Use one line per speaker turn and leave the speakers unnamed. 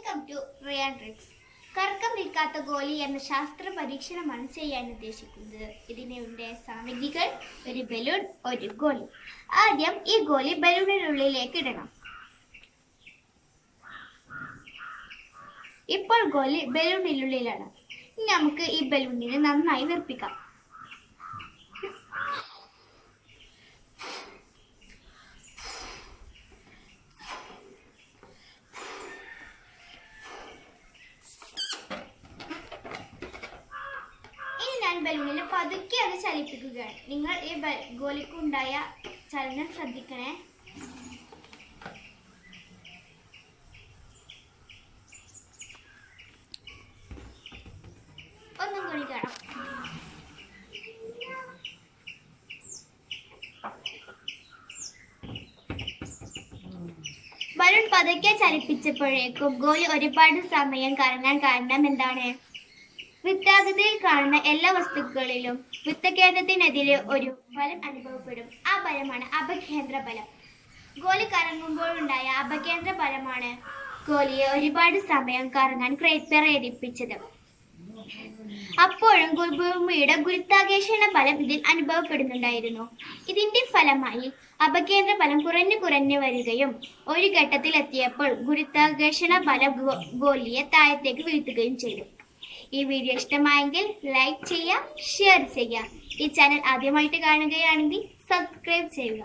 Welcome to Riyan tricks കറക്കം നിൽക്കാത്ത ഗോലി എന്ന ശാസ്ത്ര പരീക്ഷണമാണ് ചെയ്യാൻ ഉദ്ദേശിക്കുന്നത്. ഇതിനുണ്ട് സാമഗ്രികൾ ഒരു ബലൂൺ ഒരു ഗോലി ആദ്യം ഈ ഗോലി ബലൂണിനുള്ളിലേക്ക് ഇടണം. ഇപ്പോൾ ഗോലി ബലൂണിനുള്ളിലാണ്. നമുക്ക് ഈ ബലൂണിനെ നന്നായി നിർപ്പിക്കാം ബലൂണിൽ പതുക്കെ അത് ചലിപ്പിക്കുകയാണ്. നിങ്ങൾ ഈ ഗോലിക്കുണ്ടായ ചലനം ശ്രദ്ധിക്കണേ. ഒന്നും കാണാം. ബലൂൺ പതുക്കെ ചലിപ്പിച്ചപ്പോഴേക്കും ഗോലി ഒരുപാട് സമയം കറങ്ങാൻ കാരണം എന്താണ്? വൃത്താകൃതിയിൽ കാണുന്ന എല്ലാ വസ്തുക്കളിലും വൃത്തകേന്ദ്രത്തിനെതിരെ ഒരു ബലം അനുഭവപ്പെടും. ആ ബലമാണ് അപകേന്ദ്ര ബലം ഗോലി കറങ്ങുമ്പോഴുണ്ടായ അപകേന്ദ്ര ബലമാണ് ഗോലിയെ ഒരുപാട് സമയം കറങ്ങാൻ പ്രേരിപ്പിച്ചത്. അപ്പോഴും ഭൂമിയുടെ ഗുരുത്വാകർഷണ ബലം ഇതിൽ അനുഭവപ്പെടുന്നുണ്ടായിരുന്നു. ഇതിന്റെ ഫലമായി അപകേന്ദ്ര ഫലം കുറഞ്ഞു കുറഞ്ഞു വരികയും ഒരു ഘട്ടത്തിലെത്തിയപ്പോൾ ഗുരുത്വാകർഷണ ഫലം ഗോലിയെ താഴത്തേക്ക് വീഴ്ത്തുകയും ചെയ്തു. ഈ വീഡിയോ ഇഷ്ടമായെങ്കിൽ ലൈക്ക് ചെയ്യുക ഷെയർ ചെയ്യുക ഈ ചാനൽ ആദ്യമായിട്ട് കാണുകയാണെങ്കിൽ സബ്സ്ക്രൈബ് ചെയ്യുക.